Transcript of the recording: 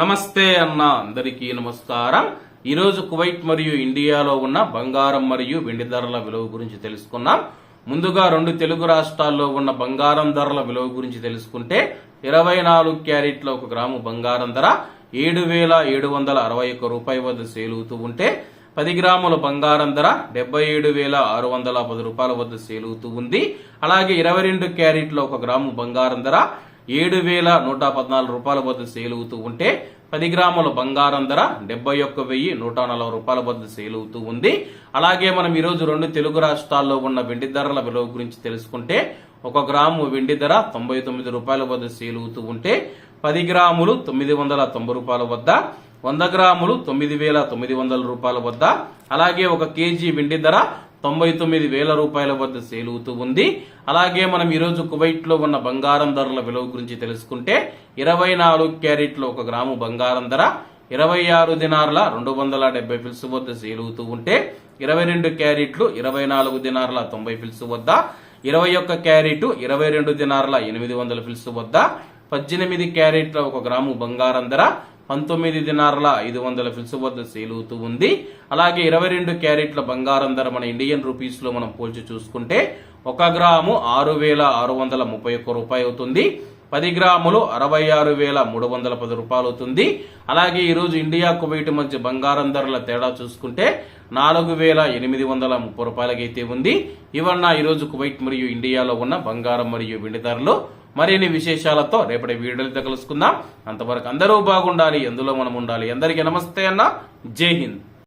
నమస్తే అన్న అందరికీ నమస్కారం. ఈరోజు కువైట్ మరియు ఇండియాలో ఉన్న బంగారం మరియు వెండి ధరల విలువ గురించి తెలుసుకున్నాం ముందుగా రెండు తెలుగు రాష్ట్రాల్లో ఉన్న బంగారం ధరల విలువ గురించి తెలుసుకుంటే ఇరవై నాలుగు క్యారెట్ల ఒక గ్రాము బంగారం ధర ఏడు వేల ఏడు వందల అరవై ఒక్క రూపాయి వద్ద సేలుతూ ఉంటే పది గ్రాముల బంగారం ధర డెబ్బై ఏడు వేల ఆరు వందల పది రూపాయల వద్ద సేలుతూ ఉంది. అలాగే ఇరవై రెండు క్యారెట్ల ఒక గ్రాము బంగారం ధర ఏడు వేల నూట పద్నాలుగు రూపాయల వద్ద సేలుతూ ఉంటే పది గ్రాముల బంగారం ధర డెబ్బై ఒక్క వెయ్యి నూట నలభై రూపాయల వద్ద సేలుతూ ఉంది. అలాగే మనం ఈరోజు రెండు తెలుగు రాష్ట్రాల్లో ఉన్న వెండి ధరల విలువ గురించి తెలుసుకుంటే ఒక గ్రాము వెండి ధర తొంభై తొమ్మిది రూపాయల వద్ద సేలుతూ ఉంటే పది గ్రాములు తొమ్మిది వందల తొంభై రూపాయల వద్ద వంద గ్రాములు తొమ్మిది వేల తొమ్మిది వందల రూపాయల వద్ద అలాగే ఒక కేజీ వెండి ధర తొంభై తొమ్మిది వేల రూపాయల వద్ద సేలుతూ ఉంది. అలాగే మనం ఈరోజు కువైట్లో ఉన్న బంగారం ధరల విలువ గురించి తెలుసుకుంటే ఇరవై నాలుగు క్యారెట్లు ఒక గ్రాము బంగారం ధర ఇరవై ఆరు దినార్ల రెండు వందల డెబ్బై ఫిల్స్ వద్ద సేలుతూ ఉంటే ఇరవై రెండు క్యారెట్లు ఇరవై నాలుగు దినార్ల తొంభై ఫిల్స్ వద్ద ఇరవై ఒక్క క్యారెట్ ఇరవై రెండు దినార్ల ఎనిమిది వందల ఫిల్స్ వద్ద పద్దెనిమిది క్యారెట్ల ఒక గ్రాము బంగారం ధర పంతొమ్మిది దినార్ల ఐదు వందల ఫిల్స్ వద్ద సేలుతూ ఉంది. అలాగే ఇరవై రెండు క్యారెట్ల బంగారం ధర మన ఇండియన్ రూపీస్లో మనం పోల్చి చూసుకుంటే ఒక గ్రాము ఆరు వేల ఆరు వందల ముప్పై ఒక్క రూపాయి అవుతుంది. పది గ్రాములు అరవై ఆరు వేల మూడు వందల పది రూపాయలు అవుతుంది. అలాగే ఈరోజు ఇండియా కువైట్ మధ్య బంగారం ధరల తేడా చూసుకుంటే నాలుగు వేల ఎనిమిది వందల ముప్పై రూపాయలకైతే ఉంది. ఇవన్న ఈరోజు కువైట్ మరియు ఇండియాలో ఉన్న బంగారం మరియు వెండి ధరలు. మరిన్ని విశేషాలతో రేపటి వీడియోలతో కలుసుకుందాం. అంతవరకు అందరూ బాగుండాలి ఎందులో మనం ఉండాలి. అందరికీ నమస్తే అన్న. జై హింద్.